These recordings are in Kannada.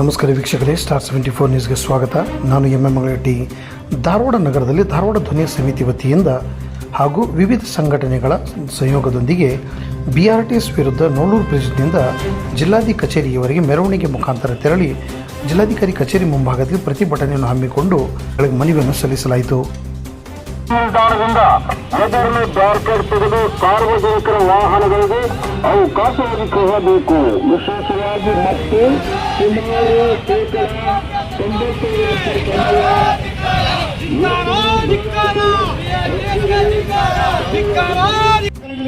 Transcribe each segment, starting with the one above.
ನಮಸ್ಕಾರ ವೀಕ್ಷಕರೇ ಸ್ಟಾರ್ ಸೆವೆಂಟಿ ಫೋರ್ ನ್ಯೂಸ್ಗೆ ಸ್ವಾಗತ. ನಾನು ಎಂ. ಎಂ. ರೆಡ್ಡಿ ಧಾರವಾಡ ನಗರದಲ್ಲಿ ಧಾರವಾಡ ಧ್ವನಿ ಸಮಿತಿ ವತಿಯಿಂದ ಹಾಗೂ ವಿವಿಧ ಸಂಘಟನೆಗಳ ಸಂಯೋಗದೊಂದಿಗೆ ಬಿ ಆರ್ ಟಿ ಎಸ್ ವಿರುದ್ಧ ನೋಳೂರು ಬ್ರಿಡ್ಜ್ನಿಂದ ಜಿಲ್ಲಾಧಿ ಕಚೇರಿಯವರೆಗೆ ಮೆರವಣಿಗೆ ಮುಖಾಂತರ ತೆರಳಿ ಜಿಲ್ಲಾಧಿಕಾರಿ ಕಚೇರಿ ಮುಂಭಾಗದಲ್ಲಿ ಪ್ರತಿಭಟನೆಯನ್ನು ಹಮ್ಮಿಕೊಂಡು ಮನವಿಯನ್ನು ಸಲ್ಲಿಸಲಾಯಿತು. ನಿಲ್ದಾಣದಿಂದ ಮೊದಲು ಬ್ಯಾರಿಕೇಡ್ ತೆಗೆದು ಸಾರ್ವಜನಿಕರ ವಾಹನಗಳಿಗೆ ಅವಕಾಶ ಒದಗಿಸಬೇಕು ವಿಶೇಷವಾಗಿ ಮತ್ತು ಸುಮಾರು ಶೇಕಡ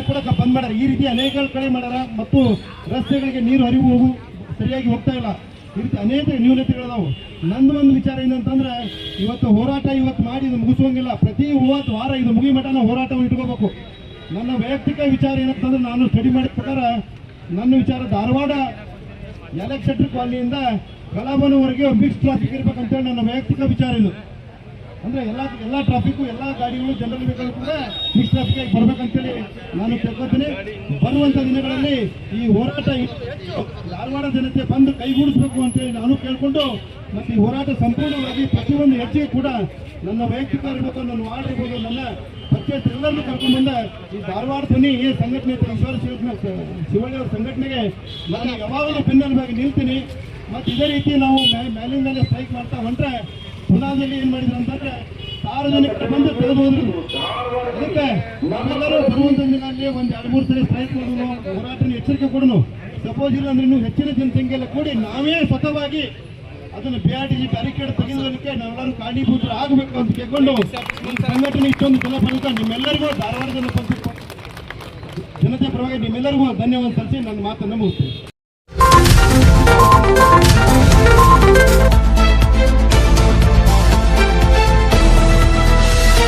ಕೂಡ ಬಂದ್ ಮಾಡ್ಯಾರ ಈ ರೀತಿ ಅನೇಕ ಕಡೆ ಮಾಡ್ಯಾರ ಮತ್ತು ರಸ್ತೆಗಳಿಗೆ ನೀರು ಹರಿವು ಹೋಗು ಸರಿಯಾಗಿ ಹೋಗ್ತಾ ಇಲ್ಲ. ಈ ರೀತಿ ಅನೇಕ ನ್ಯೂನತೆಗಳದಾವು. ನಂದು ಒಂದು ವಿಚಾರ ಏನಂತಂದ್ರೆ, ಇವತ್ತು ಹೋರಾಟ ಇವತ್ತು ಮಾಡಿ ಇದು ಮುಗಿಸುವಂಗಿಲ್ಲ. ಪ್ರತಿ ಮೂವತ್ತು ವಾರ ಇದು ಮುಗಿ ಮಠ ನಾವು ಹೋರಾಟವನ್ನು ಇಟ್ಕೋಬೇಕು. ನನ್ನ ವೈಯಕ್ತಿಕ ವಿಚಾರ ಏನಂತಂದ್ರೆ, ನಾನು ಸ್ಟಡಿ ಮಾಡಿದ ಪ್ರಕಾರ, ನನ್ನ ವಿಚಾರ ಧಾರವಾಡ ಎಲೆಕ್ಷನ್ ಕಾಲನಿಯಿಂದ ಕಲಾಭವನವರೆಗೆ ಮಿಕ್ಸ್ ಟ್ರಾಫಿಕ್ ಇರ್ಬೇಕಂತೇಳಿ ನನ್ನ ವೈಯಕ್ತಿಕ ವಿಚಾರ ಇದು. ಅಂದ್ರೆ ಎಲ್ಲ ಎಲ್ಲ ಟ್ರಾಫಿಕ್ ಎಲ್ಲ ಗಾಡಿಗಳು ಜನರಲ್ ವೆಹಿಕಲ್ ಕೂಡ ಮಿಕ್ಸ್ ಟ್ರಾಫಿಕ್ ಆಗಿ ಬರ್ಬೇಕಂತೇಳಿ ನಾನು ಕೇಳ್ಕೊತೀನಿ ಬರುವಂತ ದಿನಗಳಲ್ಲಿ ಈ ಹೋರಾಟ ಧಾರವಾಡ ಜನತೆ ಬಂದು ಕೈಗೂಡಿಸ್ಬೇಕು ಅಂತೇಳಿ ನಾನು ಕೇಳ್ಕೊಂಡು, ಮತ್ತೆ ಈ ಹೋರಾಟ ಸಂಪೂರ್ಣವಾಗಿ ಪ್ರತಿಯೊಂದು ಹೆಜ್ಜೆಗೆ ಕೂಡ ನನ್ನ ವೈಯಕ್ತಿಕ ಇರಬೇಕು, ನನ್ನ ವಾರ್ಡ್ ಇರ್ಬೋದು, ನನ್ನ ಪಂಚಾಯತ್ ಎಲ್ಲರನ್ನೂ ಕರ್ಕೊಂಡು ಬಂದ ಈ ಧಾರವಾಡ ಧ್ವನಿ ಈ ಸಂಘಟನೆ ಈಶ್ವರ ಶಿವಳ್ಳಿ ಅವರ ಸಂಘಟನೆಗೆ ನಾನು ಯಾವಾಗಲೂ ಬೆನ್ನೆಲುಬಾಗಿ ನಿಲ್ತೀನಿ. ಮತ್ತೆ ಇದೇ ರೀತಿ ನಾವು ಮ್ಯಾ- ಮೇಲಿನ ಮೇಲೆ ಸ್ಟ್ರೈಕ್ ಮಾಡ್ತಾ ಹೊಂಟ್ರೆ ಪುನಾದಲ್ಲಿ ಏನ್ ಮಾಡಿದ್ರು ಅಂತಂದ್ರೆ ಸಾರ್ವಜನಿಕರು ಬಂದು ತೆಗೆದು ಹೋದ್ರು ಅದಕ್ಕೆ ನಾವೆಲ್ಲರೂ ಬರುವಂತ ದಿನಗಳಲ್ಲಿ ಒಂದ್ ಎರಡು ಮೂರು ಸರಿ ಪ್ರಯತ್ನ ಹೋರಾಟನ ಎಚ್ಚರಿಕೆ ಕೊಡೋಣ. ಸಪೋಸ್ ಇಲ್ಲ ಅಂದ್ರೆ ಇನ್ನೂ ಹೆಚ್ಚಿನ ಜನಸಂಖ್ಯೆಲ್ಲ ಕೂಡಿ ನಾವೇ ಸ್ವತಃವಾಗಿ ಅದನ್ನು ಬಿ ಆರ್ ಬ್ಯಾರಿಕೇಡ್ ನಾವೆಲ್ಲರೂ ಕಾರಣೀಭೂತರು ಆಗಬೇಕು ಅಂತ ಕೇಳ್ಕೊಂಡು ಈ ಸಂಘಟನೆ ಇಷ್ಟೊಂದು ಜನಪದ ನಿಮ್ಮೆಲ್ಲರಿಗೂ ಧಾರವಾಡ ಜನಪದ ಜನತೆ ಪರವಾಗಿ ನಿಮ್ಮೆಲ್ಲರಿಗೂ ಧನ್ಯವಾದ ಸಲ್ಲಿಸಿ ನನ್ನ ಮಾತನ್ನು ಮುಗಿಸ್ತೀನಿ.